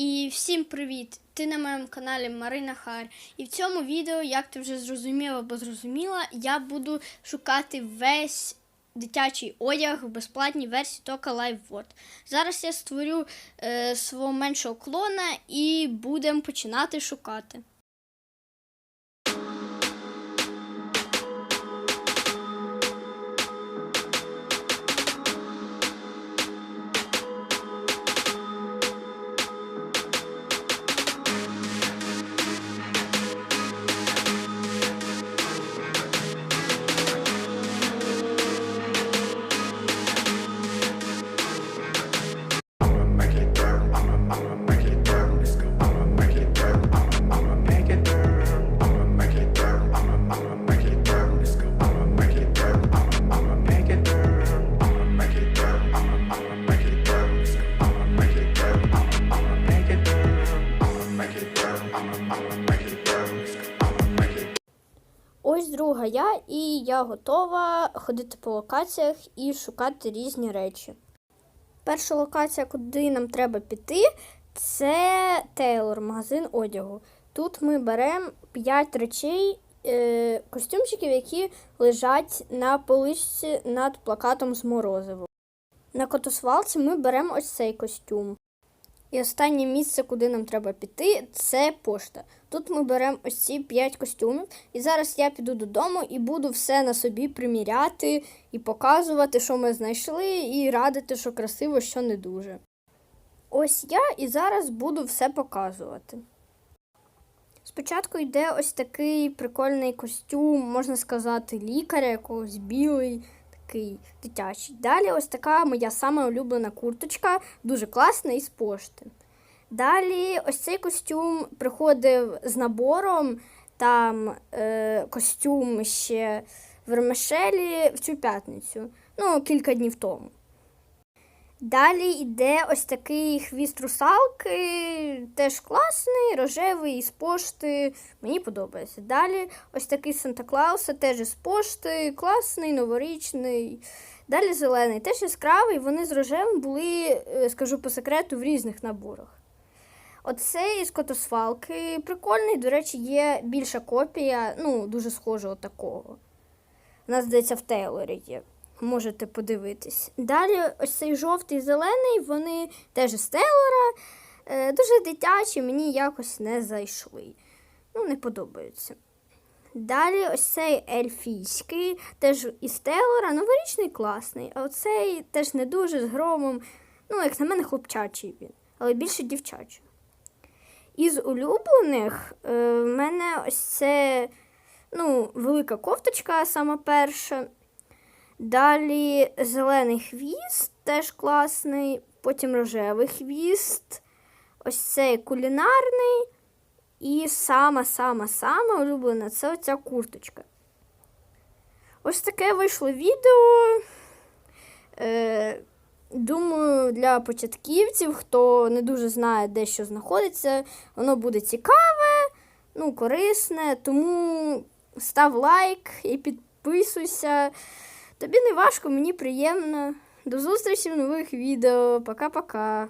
І всім привіт! Ти на моєму каналі Марина Хар. І в цьому відео, як ти вже зрозуміла або зрозуміла, я буду шукати весь дитячий одяг в безплатній версії Тока Live World. Зараз я створю е, свого меншого клона і будемо починати шукати. Ось друга я, і я готова ходити по локаціях і шукати різні речі. Перша локація, куди нам треба піти, це Тейлор, магазин одягу. Тут ми беремо 5 речей, е, костюмчиків, які лежать на поличці над плакатом з морозивом. На котосвалці ми беремо ось цей костюм. І останнє місце, куди нам треба піти, це пошта. Тут ми беремо ось ці 5 костюмів. І зараз я піду додому і буду все на собі приміряти і показувати, що ми знайшли, і радити, що красиво, що не дуже. Ось я і зараз буду все показувати. Спочатку йде ось такий прикольний костюм, можна сказати, лікаря якогось білий, такий дитячий. Далі ось така моя сама улюблена курточка, дуже класна із пошти. Далі ось цей костюм приходив з набором, там е, костюм ще в Вермишелі в цю п'ятницю, ну, кілька днів тому. Далі йде ось такий хвіст русалки, теж класний, рожевий із пошти. Мені подобається. Далі ось такий Санта Клауса, теж із пошти, класний, новорічний. Далі зелений, теж яскравий. Вони з рожевим були, е, скажу по секрету, в різних наборах. Оцей із котосвалки прикольний. До речі, є більша копія, ну, дуже схожого такого. У нас, здається, в Тейлорі є. Можете подивитись. Далі ось цей жовтий зелений, вони теж з Тейлора. Е, дуже дитячі, мені якось не зайшли. Ну, не подобаються. Далі ось цей ельфійський, теж із Тейлора, новорічний класний. А оцей теж не дуже з громом. Ну, як на мене, хлопчачий він, але більше дівчачий. Із улюблених е, в мене ось це ну, велика кофточка, сама перша. Далі зелений хвіст, теж класний. Потім рожевий хвіст. Ось цей кулінарний. І сама-сама-сама улюблена це оця курточка. Ось таке вийшло відео. Е, думаю, для початківців, хто не дуже знає, де що знаходиться, воно буде цікаве, ну, корисне. Тому став лайк і підписуйся. Тобі не важко, мені приємно. До зустрічі в нових відео. Пока-пока.